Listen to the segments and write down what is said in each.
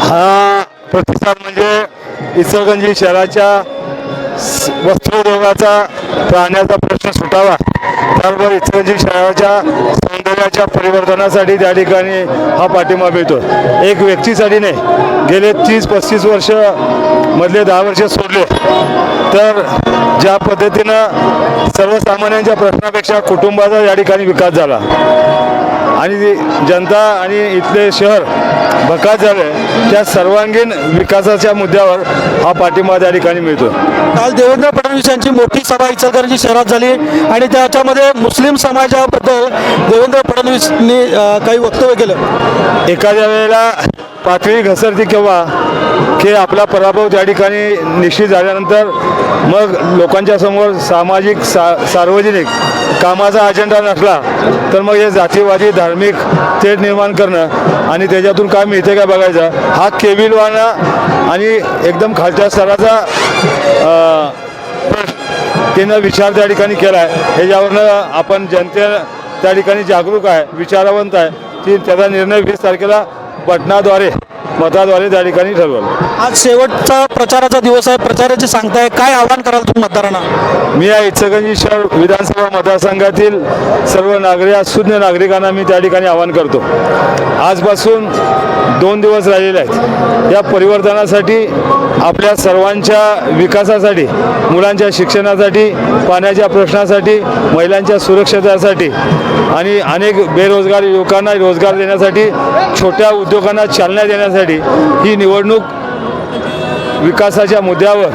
हा प्रतिसाद म्हणजे इसरगंजी शहराच्या वस्त्रोद्योगाचा प्राण्याचा प्रश्न सुटावा. त्याबरोबर इसरगंजी शहराच्या समाजाच्या परिवर्तनासाठी त्या ठिकाणी हा पाठिंबा मिळतो. एक व्यक्तीसाठी नाही. गेले तीस पस्तीस वर्ष मधले दहा वर्ष सोडले. तर ज्या पद्धतीनं सर्वसामान्यांच्या प्रश्नापेक्षा कुटुंबाचा या ठिकाणी विकास झाला. आणि जनता आणि इथले शहर बकास झाले त्या सर्वांगीण विकासाच्या मुद्द्यावर हा पाठिंबा त्या ठिकाणी मिळतो. काल देवेंद्र फडणवीस यांची मोठी सभा इचलकरंजी शहरात झाली आणि त्याच्यामध्ये मुस्लिम समाजाबद्दल देवेंद्र फडणवीसनी काही वक्तव्य केलं. एखाद्या वेळेला पातळी घसरती केव्हा की आपला पराभव त्या ठिकाणी निश्चित झाल्यानंतर मग लोकांच्या समोर सामाजिक सा सार्वजनिक कामाचा अजेंडा नसला तर मग हे जातीवादी धार्मिक थेट निर्माण करणं आणि त्याच्यातून काय मिळते काय बघायचं हा केविलवाना आणि एकदम खालच्या स्तराचा त्यानं विचार त्या ठिकाणी केला आहे ह्याच्यावरनं आपण जनते त्या ठिकाणी जागरूक आहे विचारवंत आहे ती त्याचा निर्णय वीस तारखेला पटनाद्वारे मताद्वारे त्या ठिकाणी ठरवलं. आज शेवटचा प्रचाराचा दिवस आहे. प्रचाराचे सांगताय काय आव्हान कराल तुम्ही मतदारांना? मी या इचलकरंजी शहर विधानसभा मतदारसंघातील सर्व नागरिक सुज्ञ नागरिकांना मी त्या ठिकाणी आवाहन करतो. आजपासून दोन दिवस राहिलेले आहेत. या परिवर्तनासाठी आपल्या सर्वांच्या विकासासाठी मुलांच्या शिक्षणासाठी पाण्याच्या प्रश्नासाठी महिलांच्या सुरक्षतेसाठी आणि अनेक बेरोजगार युवकांना रोजगार देण्यासाठी छोट्या उद्योगांना चालना देण्यासाठी ही निवडणूक विकासाच्या मुद्द्यावर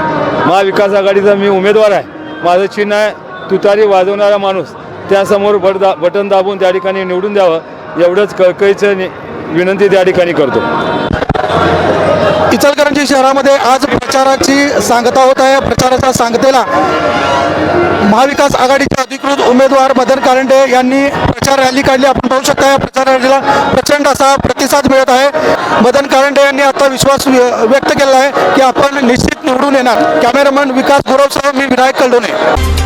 महाविकास आघाडीचा मी उमेदवार आहे. माझं चिन्ह आहे तुतारी वाजवणारा माणूस. त्यासमोर बट दा बटन दाबून त्या ठिकाणी निवडून द्यावं एवढंच कळकळीचं विनंती त्या ठिकाणी करतो. इचलकरंजी शहरामध्ये आज प्रचाराची सांगता होत आहे. प्रचाराच्या सांगतेला महाविकास आघाडीचे अधिकृत उमेदवार मदन कारंडे यांनी प्रचार रॅली काढली. आपण पाहू शकता या प्रचार रॅलीला प्रचंड असा प्रतिसाद मिळत आहे. मदन कारंडे यांनी आता विश्वास व्य- व्यक्त केला आहे की आपण निश्चित निवडून येणार. कॅमेरामन विकास गुरवसह मी विनायक कल्डोने